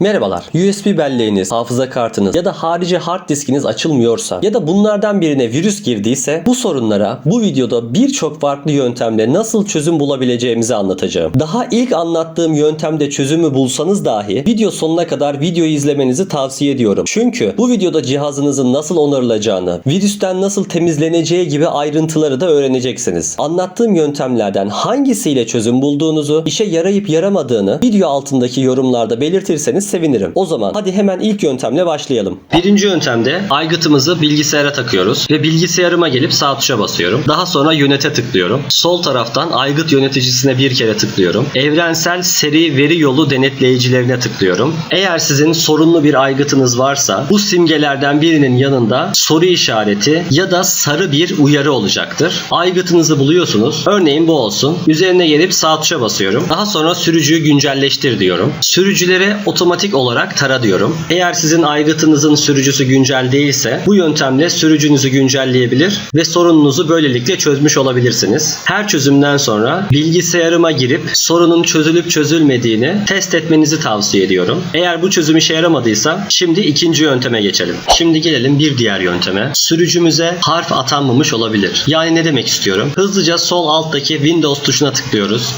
Merhabalar. USB belleğiniz, hafıza kartınız ya da harici hard diskiniz açılmıyorsa ya da bunlardan birine virüs girdiyse bu sorunlara bu videoda birçok farklı yöntemle nasıl çözüm bulabileceğimizi anlatacağım. Daha ilk anlattığım yöntemde çözümü bulsanız dahi video sonuna kadar videoyu izlemenizi tavsiye ediyorum. Çünkü bu videoda cihazınızın nasıl onarılacağını, virüsten nasıl temizleneceği gibi ayrıntıları da öğreneceksiniz. Anlattığım yöntemlerden hangisiyle çözüm bulduğunuzu, işe yarayıp yaramadığını video altındaki yorumlarda belirtirseniz sevinirim. O zaman hadi hemen ilk yöntemle başlayalım. Birinci yöntemde aygıtımızı bilgisayara takıyoruz ve bilgisayarıma gelip sağ tuşa basıyorum. Daha sonra yönete tıklıyorum. Sol taraftan aygıt yöneticisine bir kere tıklıyorum. Evrensel seri veri yolu denetleyicilerine tıklıyorum. Eğer sizin sorunlu bir aygıtınız varsa bu simgelerden birinin yanında soru işareti ya da sarı bir uyarı olacaktır. Aygıtınızı buluyorsunuz. Örneğin bu olsun. Üzerine gelip sağ tuşa basıyorum. Daha sonra sürücüyü güncelleştir diyorum. Sürücüleri otomatik olarak tara diyorum. Eğer sizin aygıtınızın sürücüsü güncel değilse bu yöntemle sürücünüzü güncelleyebilir ve sorununuzu böylelikle çözmüş olabilirsiniz. Her çözümden sonra bilgisayarıma girip sorunun çözülüp çözülmediğini test etmenizi tavsiye ediyorum. Eğer bu çözüm işe yaramadıysa şimdi ikinci yönteme geçelim. Şimdi gelelim bir diğer yönteme. Sürücümüze harf atanmamış olabilir. Yani ne demek istiyorum? Hızlıca sol alttaki Windows tuşuna tıklıyoruz.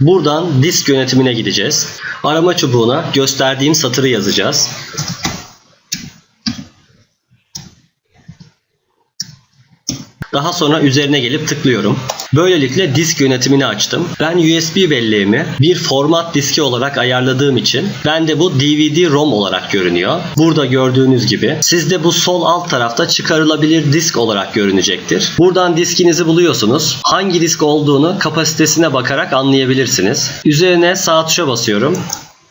Buradan disk yönetimine gideceğiz. Arama çubuğuna gösterdiğim satırı yazacağız. Daha sonra üzerine gelip tıklıyorum. Böylelikle disk yönetimini açtım. Ben USB belleğimi bir format diski olarak ayarladığım için bende bu DVD-ROM olarak görünüyor. Burada gördüğünüz gibi sizde bu sol alt tarafta çıkarılabilir disk olarak görünecektir. Buradan diskinizi buluyorsunuz. Hangi disk olduğunu kapasitesine bakarak anlayabilirsiniz. Üzerine sağ tuşa basıyorum.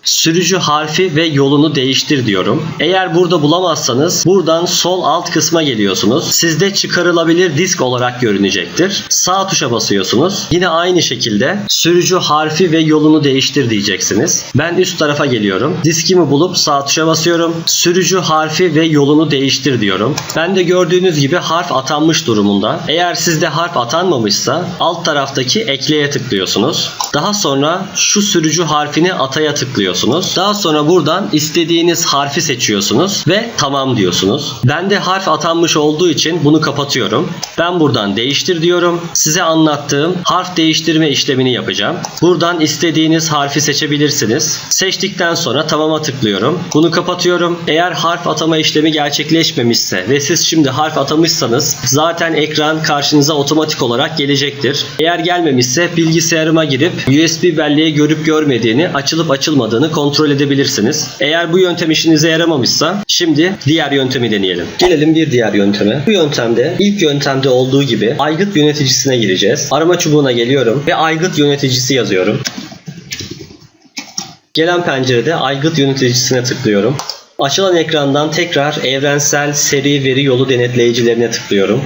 Sürücü harfi ve yolunu değiştir diyorum. Eğer burada bulamazsanız buradan sol alt kısma geliyorsunuz. Sizde çıkarılabilir disk olarak görünecektir. Sağ tuşa basıyorsunuz. Yine aynı şekilde sürücü harfi ve yolunu değiştir diyeceksiniz. Ben üst tarafa geliyorum. Diskimi bulup sağ tuşa basıyorum. Sürücü harfi ve yolunu değiştir diyorum. Ben de gördüğünüz gibi harf atanmış durumunda. Eğer sizde harf atanmamışsa alt taraftaki ekleye tıklıyorsunuz. Daha sonra şu sürücü harfini ataya tıklıyorsunuz. Daha sonra buradan istediğiniz harfi seçiyorsunuz ve tamam diyorsunuz. Bende harf atanmış olduğu için bunu kapatıyorum. Ben buradan değiştir diyorum. Size anlattığım harf değiştirme işlemini yapacağım. Buradan istediğiniz harfi seçebilirsiniz. Seçtikten sonra tamama tıklıyorum. Bunu kapatıyorum. Eğer harf atama işlemi gerçekleşmemişse ve siz şimdi harf atamışsanız zaten ekran karşınıza otomatik olarak gelecektir. Eğer gelmemişse bilgisayarıma girip USB belleği görüp görmediğini, açılıp açılmadığını kontrol edebilirsiniz. Eğer bu yöntem işinize yaramamışsa şimdi diğer yöntemi deneyelim. Gelelim bir diğer yönteme. Bu yöntemde ilk yöntemde olduğu gibi aygıt yöneticisine gireceğiz. Arama çubuğuna geliyorum ve aygıt yöneticisi yazıyorum. Gelen pencerede aygıt yöneticisine tıklıyorum. Açılan ekrandan tekrar evrensel seri veri yolu denetleyicilerine tıklıyorum.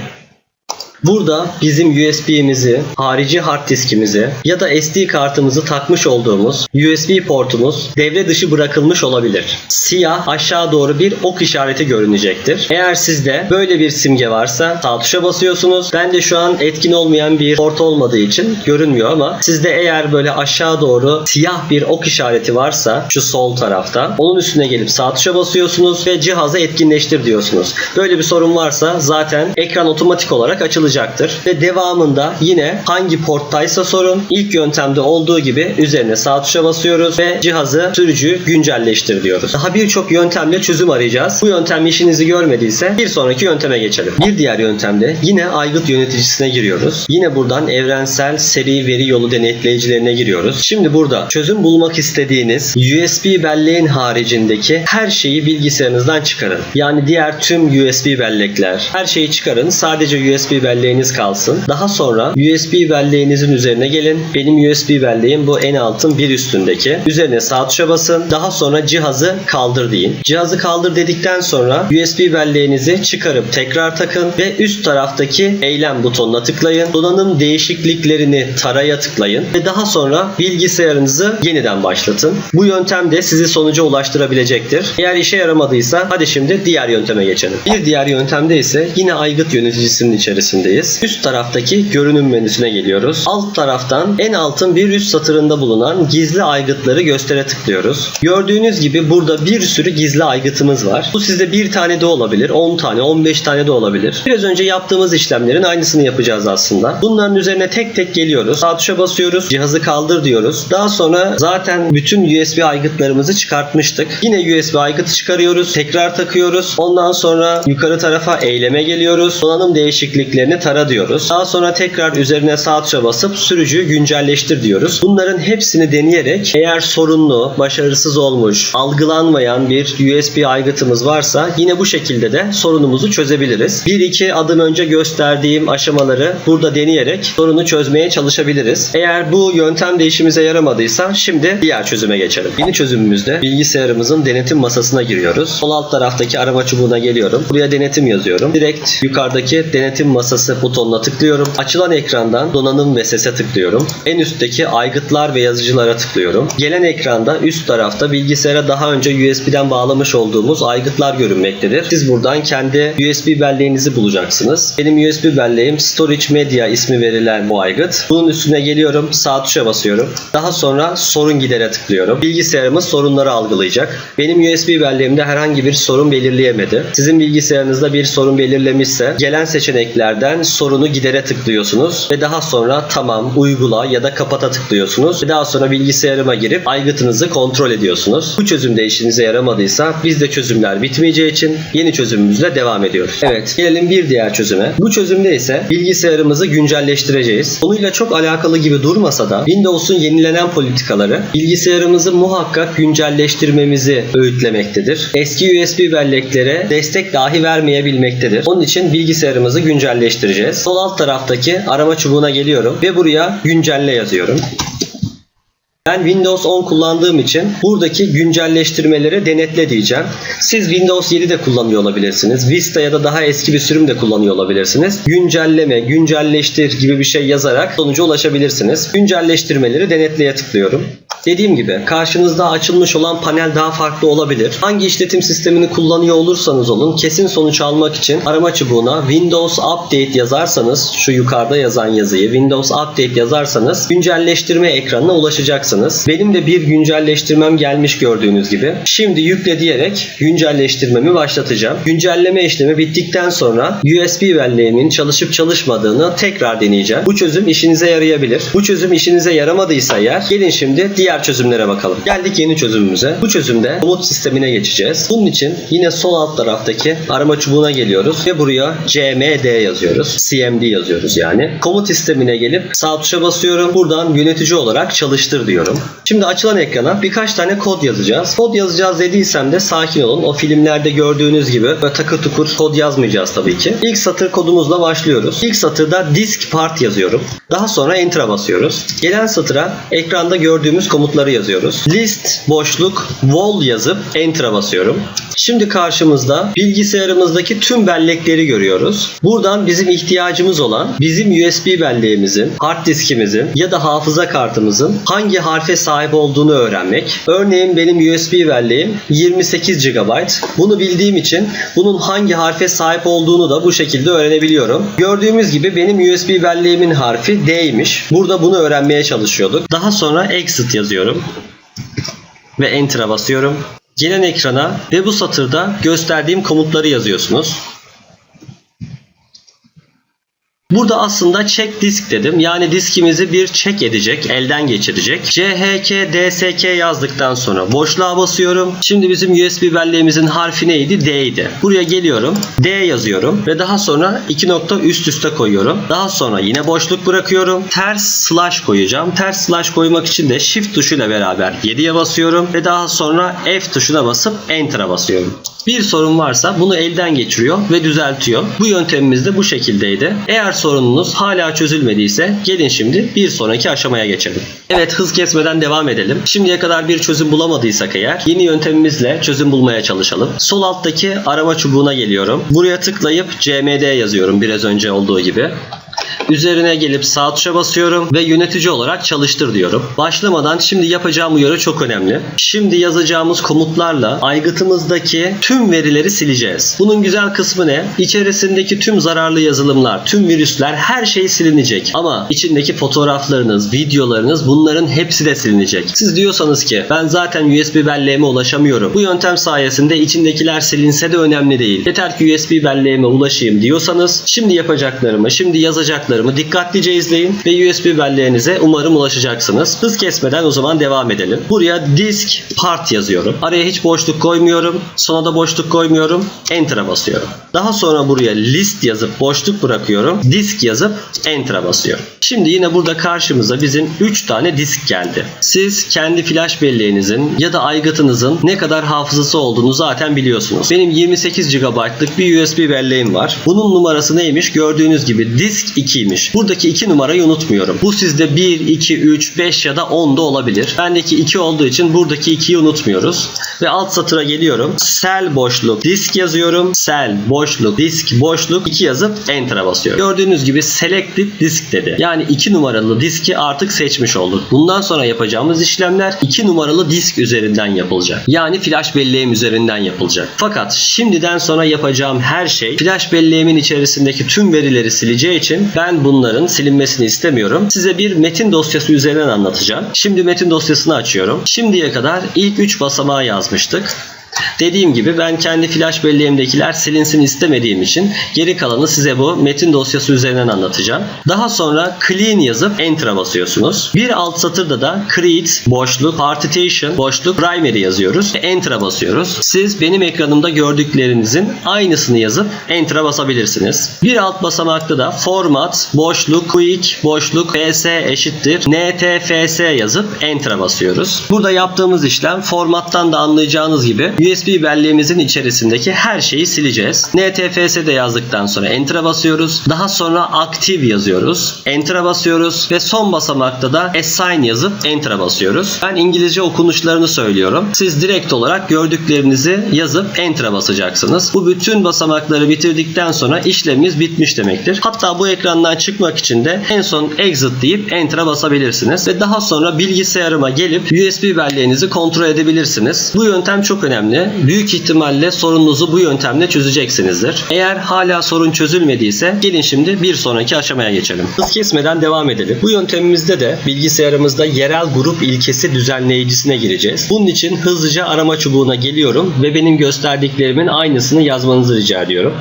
Burada bizim USB'mizi, harici hard diskimizi ya da SD kartımızı takmış olduğumuz USB portumuz devre dışı bırakılmış olabilir. Siyah aşağı doğru bir ok işareti görünecektir. Eğer sizde böyle bir simge varsa sağ tuşa basıyorsunuz. Ben de şu an etkin olmayan bir port olmadığı için görünmüyor ama sizde eğer böyle aşağı doğru siyah bir ok işareti varsa şu sol tarafta onun üstüne gelip sağ tuşa basıyorsunuz ve cihazı etkinleştir diyorsunuz. Böyle bir sorun varsa zaten ekran otomatik olarak açılacaktır ve devamında yine hangi porttaysa sorun ilk yöntemde olduğu gibi üzerine sağ tuşa basıyoruz ve cihazı sürücüyü güncelleştir diyoruz. Daha birçok yöntemle çözüm arayacağız. Bu yöntem işinizi görmediyse bir sonraki yönteme geçelim. Bir diğer yöntemde yine aygıt yöneticisine giriyoruz. Yine buradan evrensel seri veri yolu denetleyicilerine giriyoruz. Şimdi burada çözüm bulmak istediğiniz USB belleğin haricindeki her şeyi bilgisayarınızdan çıkarın. Yani diğer tüm USB bellekler her şeyi çıkarın. Sadece USB belleğiniz kalsın. Daha sonra USB belleğinizin üzerine gelin. Benim USB belleğim bu en altın bir üstündeki. Üzerine sağ tuşa basın. Daha sonra cihazı kaldır deyin. Cihazı kaldır dedikten sonra USB belleğinizi çıkarıp tekrar takın ve üst taraftaki eylem butonuna tıklayın. Donanım değişikliklerini taraya tıklayın ve daha sonra bilgisayarınızı yeniden başlatın. Bu yöntem de sizi sonuca ulaştırabilecektir. Eğer işe yaramadıysa hadi şimdi diğer yönteme geçelim. Bir diğer yöntemde ise yine aygıt yöneticisinin içerisindeyiz. Menüsündeyiz. Üst taraftaki görünüm menüsüne geliyoruz. Alt taraftan en altın bir üst satırında bulunan gizli aygıtları göstere tıklıyoruz. Gördüğünüz gibi burada bir sürü gizli aygıtımız var. Bu sizde bir tane de olabilir, 10 tane, 15 tane de olabilir. Biraz önce yaptığımız işlemlerin aynısını yapacağız aslında. Bunların üzerine tek tek geliyoruz. Sağ tuşa basıyoruz. Cihazı kaldır diyoruz. Daha sonra zaten bütün USB aygıtlarımızı çıkartmıştık. Yine USB aygıtı çıkarıyoruz. Tekrar takıyoruz. Ondan sonra yukarı tarafa eyleme geliyoruz. Donanım değişikliklerini tara diyoruz. Daha sonra tekrar üzerine sağ tuşa basıp sürücüyü güncelleştir diyoruz. Bunların hepsini deneyerek eğer sorunlu, başarısız olmuş, algılanmayan bir USB aygıtımız varsa yine bu şekilde de sorunumuzu çözebiliriz. Bir iki adım önce gösterdiğim aşamaları burada deneyerek sorunu çözmeye çalışabiliriz. Eğer bu yöntem de işimize yaramadıysa şimdi diğer çözüme geçelim. Yeni çözümümüzde bilgisayarımızın denetim masasına giriyoruz. Sol alt taraftaki arama çubuğuna geliyorum. Buraya denetim yazıyorum. Direkt yukarıdaki denetim masası butonuna tıklıyorum. Açılan ekrandan donanım ve sese tıklıyorum. En üstteki aygıtlar ve yazıcılara tıklıyorum. Gelen ekranda üst tarafta bilgisayara daha önce USB'den bağlamış olduğumuz aygıtlar görünmektedir. Siz buradan kendi USB belleğinizi bulacaksınız. Benim USB belleğim Storage Media ismi verilen bu aygıt. Bunun üstüne geliyorum. Sağ tuşa basıyorum. Daha sonra sorun gidere tıklıyorum. Bilgisayarımız sorunları algılayacak. Benim USB belleğimde herhangi bir sorun belirleyemedi. Sizin bilgisayarınızda bir sorun belirlemişse gelen seçeneklerden sorunu gidere tıklıyorsunuz ve daha sonra tamam, uygula ya da kapata tıklıyorsunuz ve daha sonra bilgisayarıma girip aygıtınızı kontrol ediyorsunuz. Bu çözümde işinize yaramadıysa bizde çözümler bitmeyeceği için yeni çözümümüzle devam ediyoruz. Evet, gelelim bir diğer çözüme. Bu çözümde ise bilgisayarımızı güncelleştireceğiz. Konuyla çok alakalı gibi durmasa da Windows'un yenilenen politikaları bilgisayarımızı muhakkak güncelleştirmemizi öğütlemektedir. Eski USB belleklere destek dahi vermeyebilmektedir. Onun için bilgisayarımızı güncelleştireceğiz. Sol alt taraftaki arama çubuğuna geliyorum ve buraya güncelle yazıyorum. Ben Windows 10 kullandığım için buradaki güncelleştirmeleri denetle diyeceğim. Siz Windows 7 de kullanıyor olabilirsiniz. Vista ya da daha eski bir sürüm de kullanıyor olabilirsiniz. Güncelleme, güncelleştir gibi bir şey yazarak sonuca ulaşabilirsiniz. Güncelleştirmeleri denetleye tıklıyorum. Dediğim gibi karşınızda açılmış olan panel daha farklı olabilir. Hangi işletim sistemini kullanıyor olursanız olun kesin sonuç almak için arama çubuğuna Windows Update yazarsanız şu yukarıda yazan yazıyı Windows Update yazarsanız güncelleştirme ekranına ulaşacaksınız. Benim de bir güncelleştirmem gelmiş gördüğünüz gibi. Şimdi yükle diyerek güncelleştirmemi başlatacağım. Güncelleme işlemi bittikten sonra USB belleğimin çalışıp çalışmadığını tekrar deneyeceğim. Bu çözüm işinize yarayabilir. Bu çözüm işinize yaramadıysa eğer gelin şimdi diğer çözümlere bakalım. Geldik yeni çözümümüze. Bu çözümde komut sistemine geçeceğiz. Bunun için yine sol alt taraftaki arama çubuğuna geliyoruz ve buraya CMD yazıyoruz. CMD yazıyoruz yani. Komut sistemine gelip sağ tuşa basıyorum. Buradan yönetici olarak çalıştır diyorum. Şimdi açılan ekrana birkaç tane kod yazacağız. Kod yazacağız dediysem de sakin olun. O filmlerde gördüğünüz gibi böyle takır tukur kod yazmayacağız tabii ki. İlk satır kodumuzla başlıyoruz. İlk satırda disk part yazıyorum. Daha sonra enter'a basıyoruz. Gelen satıra ekranda gördüğümüz komutları yazıyoruz. List boşluk wall yazıp enter'a basıyorum. Şimdi karşımızda bilgisayarımızdaki tüm bellekleri görüyoruz. Buradan bizim ihtiyacımız olan bizim USB belleğimizin, hard diskimizin ya da hafıza kartımızın hangi harfe sahip olduğunu öğrenmek. Örneğin benim USB belleğim 28 GB. Bunu bildiğim için bunun hangi harfe sahip olduğunu da bu şekilde öğrenebiliyorum. Gördüğümüz gibi benim USB belleğimin harfi D'ymiş. Burada bunu öğrenmeye çalışıyorduk. Daha sonra exit yazıyorum ve enter'a basıyorum. Gelen ekrana ve bu satırda gösterdiğim komutları yazıyorsunuz. Burada aslında check disk dedim. Yani diskimizi bir check edecek, elden geçirecek. CHK, DSK yazdıktan sonra boşluğa basıyorum. Şimdi bizim USB belleğimizin harfi neydi? D'ydi. Buraya geliyorum. D yazıyorum ve daha sonra iki nokta üst üste koyuyorum. Daha sonra yine boşluk bırakıyorum. Ters slash koyacağım. Ters slash koymak için de shift tuşuyla beraber 7'ye basıyorum ve daha sonra F tuşuna basıp enter'a basıyorum. Bir sorun varsa bunu elden geçiriyor ve düzeltiyor. Bu yöntemimiz de bu şekildeydi. Eğer sorununuz hala çözülmediyse gelin şimdi bir sonraki aşamaya geçelim. Evet hız kesmeden devam edelim. Şimdiye kadar bir çözüm bulamadıysak eğer yeni yöntemimizle çözüm bulmaya çalışalım. Sol alttaki arama çubuğuna geliyorum. Buraya tıklayıp CMD yazıyorum biraz önce olduğu gibi. Üzerine gelip sağ tuşa basıyorum ve yönetici olarak çalıştır diyorum. Başlamadan şimdi yapacağım uyarı çok önemli. Şimdi yazacağımız komutlarla aygıtımızdaki tüm verileri sileceğiz. Bunun güzel kısmı ne? İçerisindeki tüm zararlı yazılımlar, tüm virüsler her şey silinecek. Ama içindeki fotoğraflarınız, videolarınız bunların hepsi de silinecek. Siz diyorsanız ki ben zaten USB belleğime ulaşamıyorum. Bu yöntem sayesinde içindekiler silinse de önemli değil. Yeter ki USB belleğime ulaşayım diyorsanız şimdi yapacaklarımı, şimdi yazacaklarımı dikkatlice izleyin ve USB belleğinize umarım ulaşacaksınız. Hız kesmeden o zaman devam edelim. Buraya disk part yazıyorum. Araya hiç boşluk koymuyorum. Sona da boşluk koymuyorum. Enter'a basıyorum. Daha sonra buraya list yazıp boşluk bırakıyorum. Disk yazıp Enter'a basıyorum. Şimdi yine burada karşımıza bizim 3 tane disk geldi. Siz kendi flash belleğinizin ya da aygıtınızın ne kadar hafızası olduğunu zaten biliyorsunuz. Benim 28 GB'lık bir USB belleğim var. Bunun numarası neymiş? Gördüğünüz gibi disk 2'ymiş. Buradaki 2 numarayı unutmuyorum. Bu sizde 1, 2, 3, 5 ya da 10 da olabilir. Bendeki 2 olduğu için buradaki 2'yi unutmuyoruz. Ve alt satıra geliyorum. Cell boşluk disk yazıyorum. Cell boşluk disk boşluk 2 yazıp enter'a basıyorum. Gördüğünüz gibi selected disk dedi. Yani 2 numaralı diski artık seçmiş olduk. Bundan sonra yapacağımız işlemler 2 numaralı disk üzerinden yapılacak. Yani flash belleğim üzerinden yapılacak. Fakat şimdiden sonra yapacağım her şey flash belleğimin içerisindeki tüm verileri sileceği için ben bunların silinmesini istemiyorum. Size bir metin dosyası üzerinden anlatacağım. Şimdi metin dosyasını açıyorum. Şimdiye kadar ilk 3 basamağı yazmıştık. Dediğim gibi ben kendi flash belleğimdekiler silinsin istemediğim için geri kalanı size bu metin dosyası üzerinden anlatacağım. Daha sonra clean yazıp enter'a basıyorsunuz. Bir alt satırda da create boşluk partition boşluk primary yazıyoruz. Enter'a basıyoruz. Siz benim ekranımda gördüklerinizin aynısını yazıp enter'a basabilirsiniz. Bir alt basamakta da format boşluk quick boşluk ps eşittir ntfs yazıp enter'a basıyoruz. Burada yaptığımız işlem formattan da anlayacağınız gibi USB belleğimizin içerisindeki her şeyi sileceğiz. NTFS'de yazdıktan sonra Enter'a basıyoruz. Daha sonra Active yazıyoruz. Enter'a basıyoruz ve son basamakta da Assign yazıp Enter'a basıyoruz. Ben İngilizce okunuşlarını söylüyorum. Siz direkt olarak gördüklerinizi yazıp Enter'a basacaksınız. Bu bütün basamakları bitirdikten sonra işlemimiz bitmiş demektir. Hatta bu ekrandan çıkmak için de en son Exit deyip Enter'a basabilirsiniz ve daha sonra bilgisayarıma gelip USB belleğinizi kontrol edebilirsiniz. Bu yöntem çok önemli önemli. Büyük ihtimalle sorununuzu bu yöntemle çözeceksinizdir. Eğer hala sorun çözülmediyse gelin şimdi bir sonraki aşamaya geçelim. Hız kesmeden devam edelim. Bu yöntemimizde de bilgisayarımızda yerel grup ilkesi düzenleyicisine gireceğiz. Bunun için hızlıca arama çubuğuna geliyorum ve benim gösterdiklerimin aynısını yazmanızı rica ediyorum.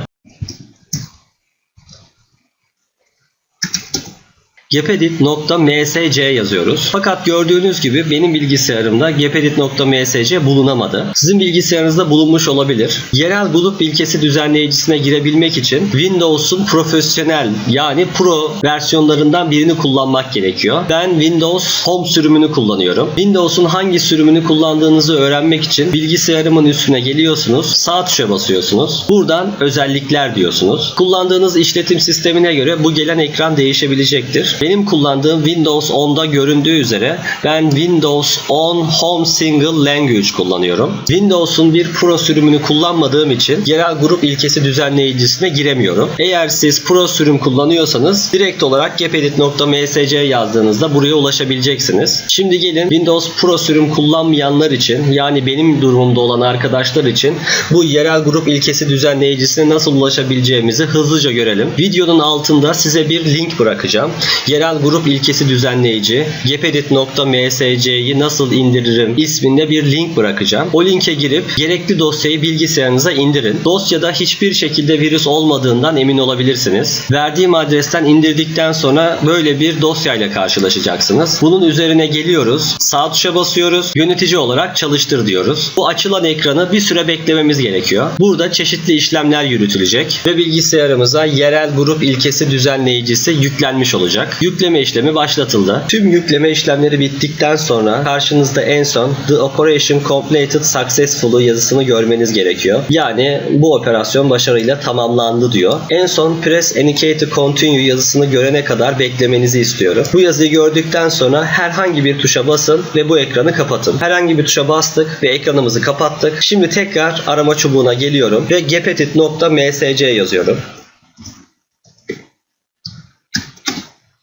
gepedit.msc yazıyoruz. Fakat gördüğünüz gibi benim bilgisayarımda gepedit.msc bulunamadı. Sizin bilgisayarınızda bulunmuş olabilir. Yerel grup ilkesi düzenleyicisine girebilmek için Windows'un profesyonel yani Pro versiyonlarından birini kullanmak gerekiyor. Ben Windows Home sürümünü kullanıyorum. Windows'un hangi sürümünü kullandığınızı öğrenmek için bilgisayarımın üstüne geliyorsunuz. Sağ tuşa basıyorsunuz. Buradan özellikler diyorsunuz. Kullandığınız işletim sistemine göre bu gelen ekran değişebilecektir. Benim kullandığım Windows 10'da göründüğü üzere ben Windows 10 Home Single Language kullanıyorum. Windows'un bir Pro sürümünü kullanmadığım için yerel grup ilkesi düzenleyicisine giremiyorum. Eğer siz Pro sürüm kullanıyorsanız direkt olarak gepedit.msc yazdığınızda buraya ulaşabileceksiniz. Şimdi gelin Windows Pro sürüm kullanmayanlar için yani benim durumumda olan arkadaşlar için bu yerel grup ilkesi düzenleyicisine nasıl ulaşabileceğimizi hızlıca görelim. Videonun altında size bir link bırakacağım yerel grup ilkesi düzenleyici gepedit.msc'yi nasıl indiririm isminde bir link bırakacağım. O linke girip gerekli dosyayı bilgisayarınıza indirin. Dosyada hiçbir şekilde virüs olmadığından emin olabilirsiniz. Verdiğim adresten indirdikten sonra böyle bir dosyayla karşılaşacaksınız. Bunun üzerine geliyoruz. Sağ tuşa basıyoruz. Yönetici olarak çalıştır diyoruz. Bu açılan ekranı bir süre beklememiz gerekiyor. Burada çeşitli işlemler yürütülecek ve bilgisayarımıza yerel grup ilkesi düzenleyicisi yüklenmiş olacak. Yükleme işlemi başlatıldı. Tüm yükleme işlemleri bittikten sonra karşınızda en son The Operation Completed Successfully yazısını görmeniz gerekiyor. Yani bu operasyon başarıyla tamamlandı diyor. En son Press to Continue yazısını görene kadar beklemenizi istiyorum. Bu yazıyı gördükten sonra herhangi bir tuşa basın ve bu ekranı kapatın. Herhangi bir tuşa bastık ve ekranımızı kapattık. Şimdi tekrar arama çubuğuna geliyorum ve gepedit.msc yazıyorum.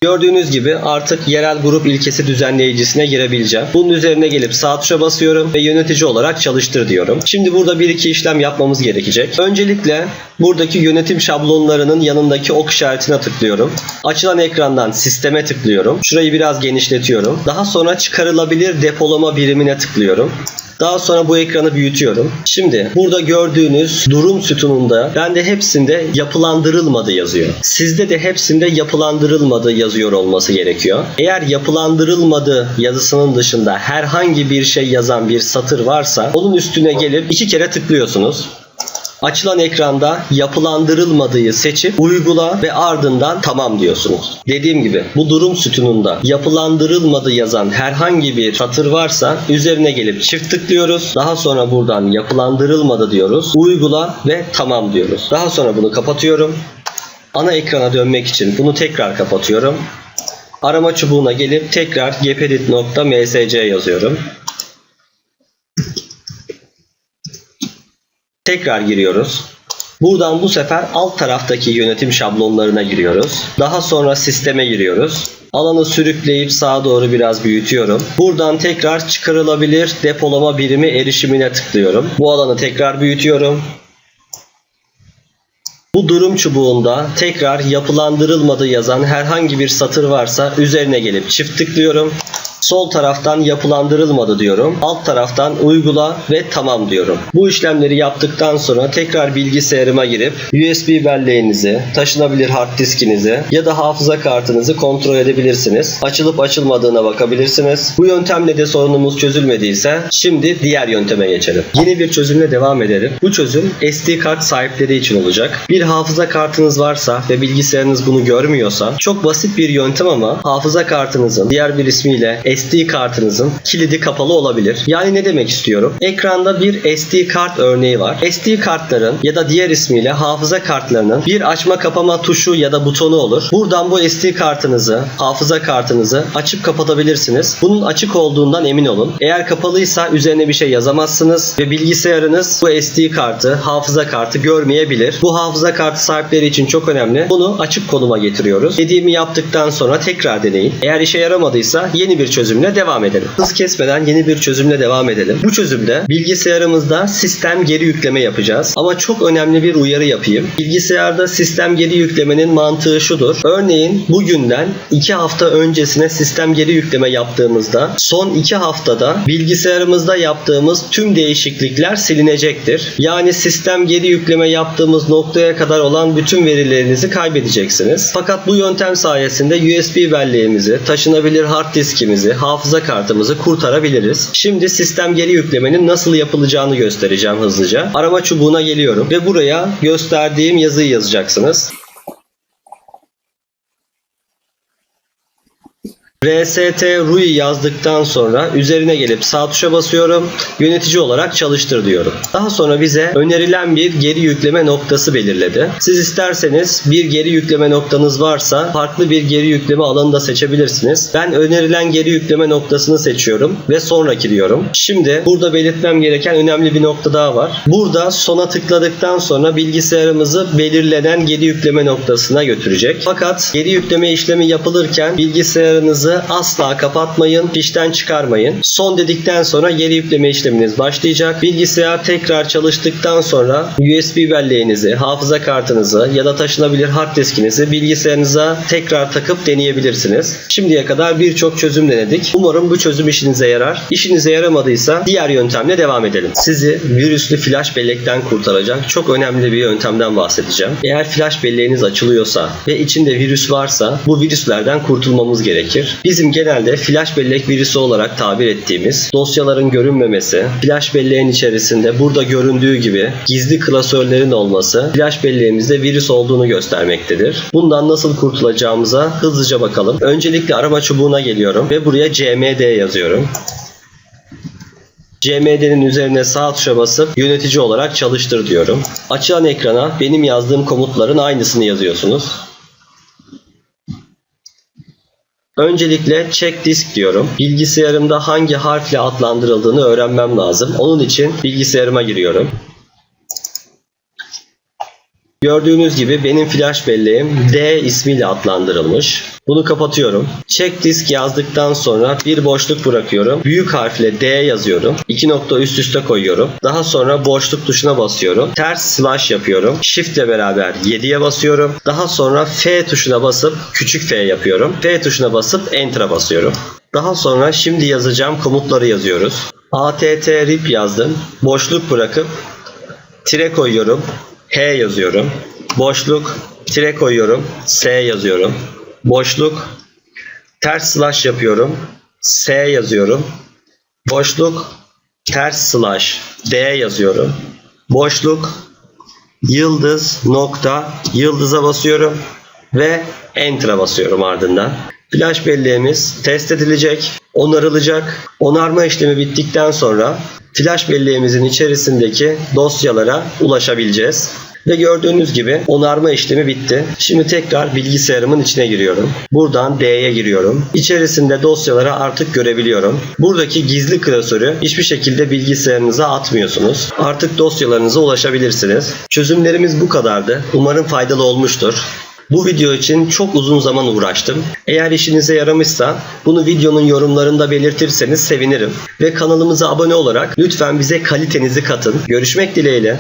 Gördüğünüz gibi artık yerel grup ilkesi düzenleyicisine girebileceğim. Bunun üzerine gelip sağ tuşa basıyorum ve yönetici olarak çalıştır diyorum. Şimdi burada bir iki işlem yapmamız gerekecek. Öncelikle buradaki yönetim şablonlarının yanındaki ok işaretine tıklıyorum. Açılan ekrandan sisteme tıklıyorum. Şurayı biraz genişletiyorum. Daha sonra çıkarılabilir depolama birimine tıklıyorum. Daha sonra bu ekranı büyütüyorum. Şimdi burada gördüğünüz durum sütununda bende hepsinde yapılandırılmadı yazıyor. Sizde de hepsinde yapılandırılmadı yazıyor olması gerekiyor. Eğer yapılandırılmadı yazısının dışında herhangi bir şey yazan bir satır varsa onun üstüne gelip iki kere tıklıyorsunuz. Açılan ekranda yapılandırılmadığı seçip uygula ve ardından tamam diyorsunuz. Dediğim gibi bu durum sütununda yapılandırılmadı yazan herhangi bir satır varsa üzerine gelip çift tıklıyoruz. Daha sonra buradan yapılandırılmadı diyoruz. Uygula ve tamam diyoruz. Daha sonra bunu kapatıyorum. Ana ekrana dönmek için bunu tekrar kapatıyorum. Arama çubuğuna gelip tekrar gepedit.msc yazıyorum. Tekrar giriyoruz. Buradan bu sefer alt taraftaki yönetim şablonlarına giriyoruz. Daha sonra sisteme giriyoruz. Alanı sürükleyip sağa doğru biraz büyütüyorum. Buradan tekrar çıkarılabilir depolama birimi erişimine tıklıyorum. Bu alanı tekrar büyütüyorum. Bu durum çubuğunda tekrar yapılandırılmadı yazan herhangi bir satır varsa üzerine gelip çift tıklıyorum. Sol taraftan yapılandırılmadı diyorum. Alt taraftan uygula ve tamam diyorum. Bu işlemleri yaptıktan sonra tekrar bilgisayarıma girip USB belleğinizi, taşınabilir hard diskinizi ya da hafıza kartınızı kontrol edebilirsiniz. Açılıp açılmadığına bakabilirsiniz. Bu yöntemle de sorunumuz çözülmediyse şimdi diğer yönteme geçelim. Yeni bir çözümle devam edelim. Bu çözüm SD kart sahipleri için olacak. Bir hafıza kartınız varsa ve bilgisayarınız bunu görmüyorsa çok basit bir yöntem ama hafıza kartınızın diğer bir ismiyle SD kartınızın kilidi kapalı olabilir. Yani ne demek istiyorum? Ekranda bir SD kart örneği var. SD kartların ya da diğer ismiyle hafıza kartlarının bir açma kapama tuşu ya da butonu olur. Buradan bu SD kartınızı, hafıza kartınızı açıp kapatabilirsiniz. Bunun açık olduğundan emin olun. Eğer kapalıysa üzerine bir şey yazamazsınız ve bilgisayarınız bu SD kartı, hafıza kartı görmeyebilir. Bu hafıza kartı sahipleri için çok önemli. Bunu açık konuma getiriyoruz. Dediğimi yaptıktan sonra tekrar deneyin. Eğer işe yaramadıysa yeni bir çözümle devam edelim. Hız kesmeden yeni bir çözümle devam edelim. Bu çözümde bilgisayarımızda sistem geri yükleme yapacağız. Ama çok önemli bir uyarı yapayım. Bilgisayarda sistem geri yüklemenin mantığı şudur. Örneğin bugünden 2 hafta öncesine sistem geri yükleme yaptığımızda son 2 haftada bilgisayarımızda yaptığımız tüm değişiklikler silinecektir. Yani sistem geri yükleme yaptığımız noktaya kadar olan bütün verilerinizi kaybedeceksiniz. Fakat bu yöntem sayesinde USB belleğimizi, taşınabilir hard diskimizi, hafıza kartımızı kurtarabiliriz. Şimdi sistem geri yüklemenin nasıl yapılacağını göstereceğim hızlıca. Arama çubuğuna geliyorum ve buraya gösterdiğim yazıyı yazacaksınız. RST RUI yazdıktan sonra üzerine gelip sağ tuşa basıyorum. Yönetici olarak çalıştır diyorum. Daha sonra bize önerilen bir geri yükleme noktası belirledi. Siz isterseniz bir geri yükleme noktanız varsa farklı bir geri yükleme alanı da seçebilirsiniz. Ben önerilen geri yükleme noktasını seçiyorum ve sonraki diyorum. Şimdi burada belirtmem gereken önemli bir nokta daha var. Burada sona tıkladıktan sonra bilgisayarımızı belirlenen geri yükleme noktasına götürecek. Fakat geri yükleme işlemi yapılırken bilgisayarınızı asla kapatmayın, fişten çıkarmayın. Son dedikten sonra geri yükleme işleminiz başlayacak. Bilgisayar tekrar çalıştıktan sonra USB belleğinizi, hafıza kartınızı ya da taşınabilir hard diskinizi bilgisayarınıza tekrar takıp deneyebilirsiniz. Şimdiye kadar birçok çözüm denedik. Umarım bu çözüm işinize yarar. İşinize yaramadıysa diğer yöntemle devam edelim. Sizi virüslü flash bellekten kurtaracak çok önemli bir yöntemden bahsedeceğim. Eğer flash belleğiniz açılıyorsa ve içinde virüs varsa bu virüslerden kurtulmamız gerekir. Bizim genelde flash bellek virüsü olarak tabir ettiğimiz dosyaların görünmemesi, flash belleğin içerisinde burada göründüğü gibi gizli klasörlerin olması flash belleğimizde virüs olduğunu göstermektedir. Bundan nasıl kurtulacağımıza hızlıca bakalım. Öncelikle arama çubuğuna geliyorum ve buraya cmd yazıyorum. CMD'nin üzerine sağ tuşa basıp yönetici olarak çalıştır diyorum. Açılan ekrana benim yazdığım komutların aynısını yazıyorsunuz. Öncelikle check disk diyorum. Bilgisayarımda hangi harfle adlandırıldığını öğrenmem lazım. Onun için bilgisayarıma giriyorum. Gördüğünüz gibi benim flash belleğim D ismiyle adlandırılmış. Bunu kapatıyorum. Check disk yazdıktan sonra bir boşluk bırakıyorum. Büyük harfle D yazıyorum. İki nokta üst üste koyuyorum. Daha sonra boşluk tuşuna basıyorum. Ters slash yapıyorum. Shift ile beraber 7'ye basıyorum. Daha sonra F tuşuna basıp küçük F yapıyorum. F tuşuna basıp Enter'a basıyorum. Daha sonra şimdi yazacağım komutları yazıyoruz. att rip yazdım. Boşluk bırakıp tire koyuyorum. H yazıyorum. Boşluk tire koyuyorum. S yazıyorum. Boşluk ters slash yapıyorum. S yazıyorum. Boşluk ters slash D yazıyorum. Boşluk yıldız nokta yıldıza basıyorum ve enter'a basıyorum ardından. Flash belleğimiz test edilecek, onarılacak. Onarma işlemi bittikten sonra flash belleğimizin içerisindeki dosyalara ulaşabileceğiz. Ve gördüğünüz gibi onarma işlemi bitti. Şimdi tekrar bilgisayarımın içine giriyorum. Buradan D'ye giriyorum. İçerisinde dosyaları artık görebiliyorum. Buradaki gizli klasörü hiçbir şekilde bilgisayarınıza atmıyorsunuz. Artık dosyalarınıza ulaşabilirsiniz. Çözümlerimiz bu kadardı. Umarım faydalı olmuştur. Bu video için çok uzun zaman uğraştım. Eğer işinize yaramışsa bunu videonun yorumlarında belirtirseniz sevinirim. Ve kanalımıza abone olarak lütfen bize kalitenizi katın. Görüşmek dileğiyle.